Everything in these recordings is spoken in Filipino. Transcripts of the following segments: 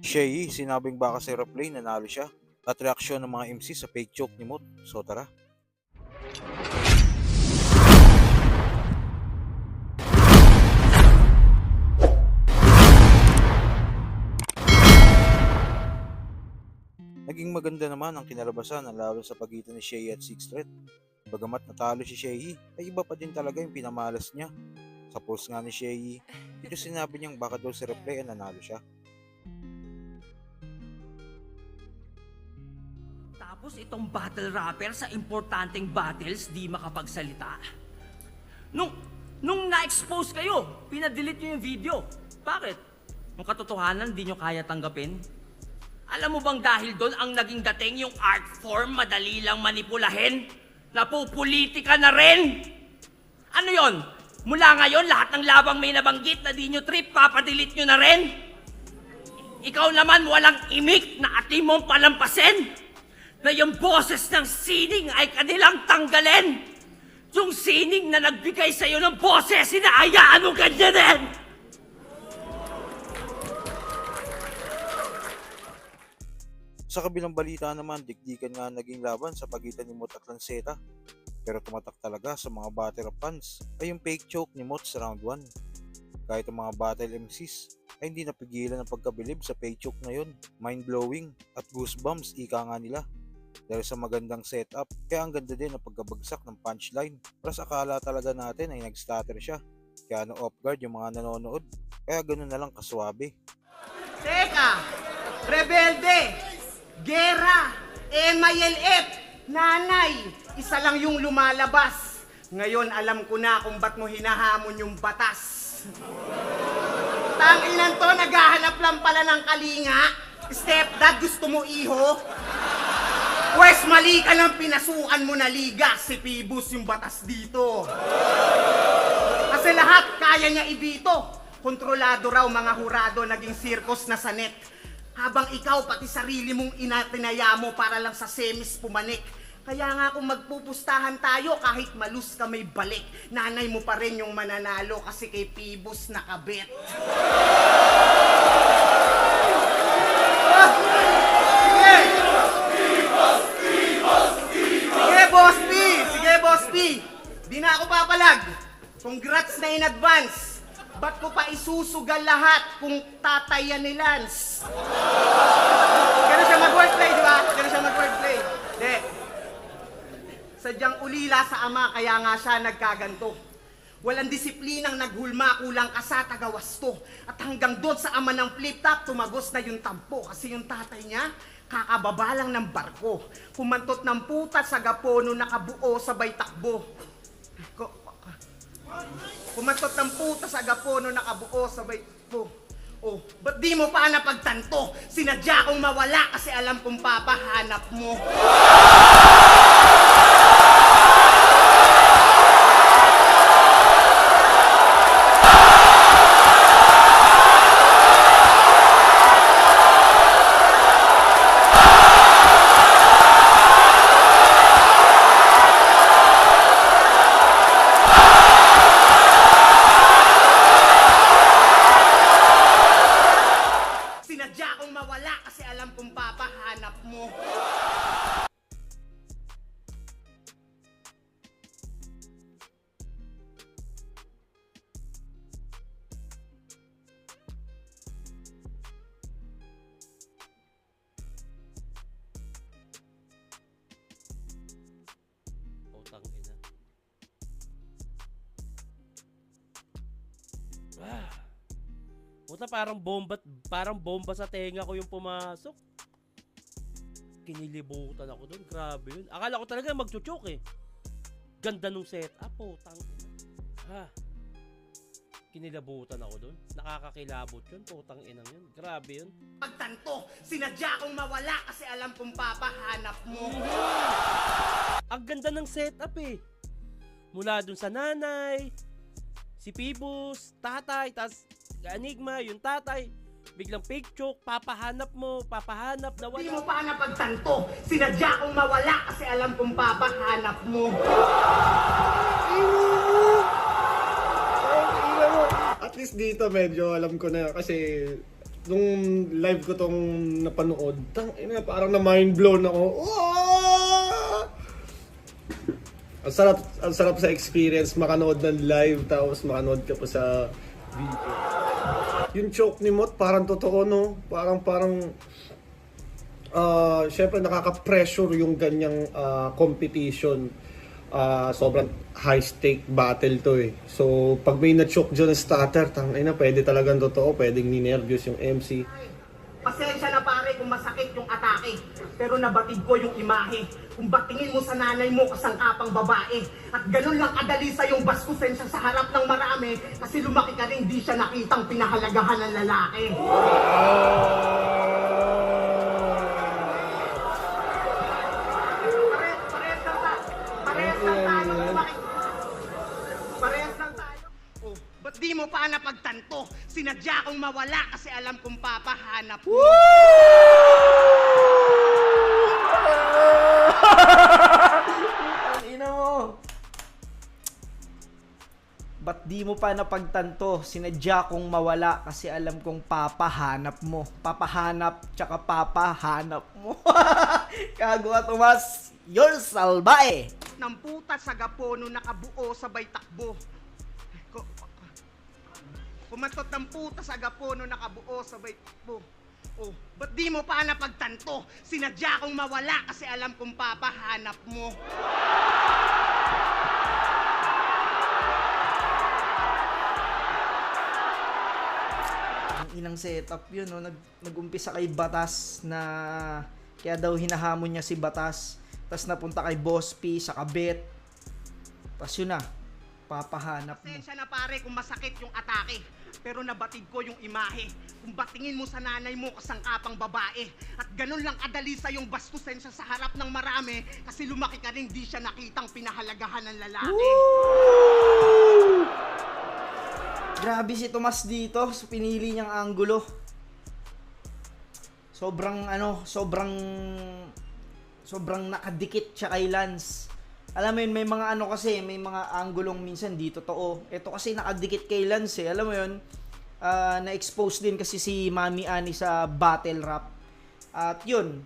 Shea, sinabing baka si Replay nanalo siya at reaksyon ng mga MC sa fake joke ni Mot. So tara. Naging maganda naman ang kinalabasan ng laban sa pagitan ni Shea at Six Threat. Bagamat natalo si Shea, ay iba pa din talaga yung pinamalas niya. Sa post nga ni Shea, dito sinabi niyang baka daw si Replay ay nanalo siya. Tapos itong battle rapper sa importanteng battles di makapagsalita. Nung, nung na-expose kayo, pinadelete nyo yung video. Bakit? Yung katotohanan di nyo kaya tanggapin? Alam mo bang dahil doon ang naging dating yung art form madali lang manipulahin? Napupolitika na rin! Ano yon? Mula ngayon, lahat ng labang may nabanggit na di nyo trip, papadelete nyo na rin? Ikaw naman walang imik na ati mong palampasin na yung boses ng sining ay kanilang tanggalin. Yung sining na nagbigay sa'yo ng boses, hinahayaan mo ganyanin! Sa kabilang balita naman, digdigan nga naging laban sa pagitan ni Mot at Lanceta. Pero tumatak talaga sa mga battle of fans ay yung fake choke ni Mot sa round 1. Kahit ang mga battle MCs ay hindi napigilan ang pagkabilib sa fake choke na yun. Mind-blowing at goosebumps ika nga nila. Dahil sa magandang setup, kaya ang ganda din ang pagkabagsak ng punchline. Plus akala talaga natin ay nag-stutter siya. Kaya na off guard yung mga nanonood. Kaya ganun na lang kaswabe. Teka! Rebelde! Gera! MILF! Nanay! Isa lang yung lumalabas. Ngayon alam ko na kung ba't mo hinahamon yung batas. Tanginan to, naghahanap lang pala ng kalinga. Stepdad, gusto mo iho? Pwes mali ka ng pinasukan mo na liga. Si Pibus yung batas dito. Kasi lahat kaya niya ibito. Kontrolado raw mga hurado naging circus na sanet. Habang ikaw pati sarili mong inatinaya mo para lang sa semis pumanik. Kaya nga kung magpupustahan tayo kahit malus ka may balik, nanay mo pa rin yung mananalo kasi kay Pibus nakabit. Ah! Sige! Sige, Boss P! Sige, Boss P! Di na ako papalag. Congrats na in advance. Ba't ko pa isusugal lahat kung tatayan ni Lance? Ganun siya mag-wordplay, di ba? Ganun siya mag-wordplay. Di. Sadyang ulila sa ama, kaya nga siya nagkaganto. Walang disiplinang naghulma, kulang ka sa tagawasto. At hanggang doon sa ama ng flip-top, tumagos na yung tampo. Kasi yung tatay niya, kakababa lang ng barko. Pumantot ng puta sa gapono, nakabuo sabay takbo. Ko, Pumantot ng puta sa gapono, nakabuo sabay takbo. Oh, ba't di mo pa napagtanto? Sinadya kong mawala kasi alam kong papahanap mo. Alam kong papahanap mo. Putang ina. Ah. Puta parang bomba, parang bomba sa tenga ko yung pumasok. Kinilibutan ako doon. Grabe yun. Akala ko talaga magchuchok eh. Ganda nung setup. Putang ina. Ha. Kinilabutan ako doon. Nakakakilabot yun. Putang inang yun. Grabe yun. Pagtanto, sinadya kong mawala kasi alam kong papahanap mo. Ang ganda ng setup eh. Mula dun sa nanay, si Pibus, tatay, tas Enigma, yung tatay, biglang fake choke, papahanap mo, papahanap na Di wala. mo pa napagtanto, sinadya kong mawala kasi alam kong papahanap mo. At least dito medyo alam ko na kasi nung live ko tong napanood, tang ina, parang na mind blown ako. Ang sarap, ang sarap sa experience makanood ng live tapos makanood ka pa sa video. Yung choke ni Mot parang totoo no, parang parang ah syempre nakaka-pressure yung ganyang ah, competition. Ah, sobrang high stake battle to eh. So pag may na-choke dyan na starter, tang ina, pwede talagang totoo, pwedeng ninervyos yung MC. Pasensya na pare kung masakit yung atake, pero nabatid ko yung imahe. Kung batingin mo sa nanay mo kasangkapang babae, at ganun lang kadali sa yung baskusen siya sa harap ng marami, kasi lumaki ka rin di siya nakitang pinahalagahan ng lalaki. Pare- Parehas lang tayo. Parehas lang tayo. lumaki. Parehas lang tayo. Oh, ba't di mo pa napagtanto? Sinadya kong mawala kasi alam kong papahanap mo. Ang Ba't di mo pa napagtanto? Sinadya kong mawala kasi alam kong papahanap mo. Papahanap tsaka papahanap mo. Kago ka, Tomas. You're salbae. ng puta sa gapono nakabuo sabay takbo. Ko- Kumatot ng puta sa gapono nakabuo sabay takbo. Oh, ba't di mo pa napagtanto? Sinadya kong mawala kasi alam kong papahanap mo. Inang setup yun, no? Nag, nag-umpisa kay Batas na kaya daw hinahamon niya si Batas. Tapos napunta kay Boss P sa kabit. Tapos yun na, papahanap mo. Pasensya na pare kung masakit yung atake. Pero nabatid ko yung imahe. Kung batingin mo sa nanay mo kasangkapang babae. At ganun lang kadali sa yung bastusin siya sa harap ng marami. Kasi lumaki ka rin di siya nakitang pinahalagahan ng lalaki. Grabe si Tomas dito sa pinili niyang anggulo. Sobrang ano, sobrang sobrang nakadikit siya kay Lance. Alam mo yun, may mga ano kasi, may mga anggulong minsan di totoo. Ito kasi nakadikit kay Lance eh. Alam mo yun, ah, na-expose din kasi si Mami Ani sa battle rap. At yun,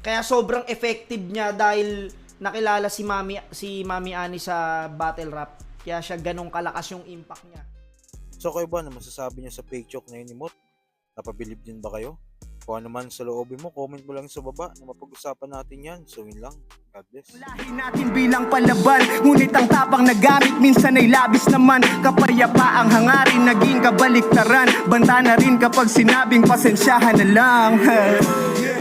kaya sobrang effective niya dahil nakilala si Mami si Mami Ani sa battle rap. Kaya siya ganong kalakas yung impact niya. So kayo ba na masasabi niyo sa fake choke na yun ni Mot? Napabilib din ba kayo? Kung ano man sa loobin mo, comment mo lang sa baba na mapag-usapan natin yan. So yun lang. God bless. Lahi natin bilang palaban Ngunit ang tapang na gamit Minsan ay labis naman Kapayapa ang hangarin Naging kabaliktaran Banta na rin kapag sinabing pasensyahan na lang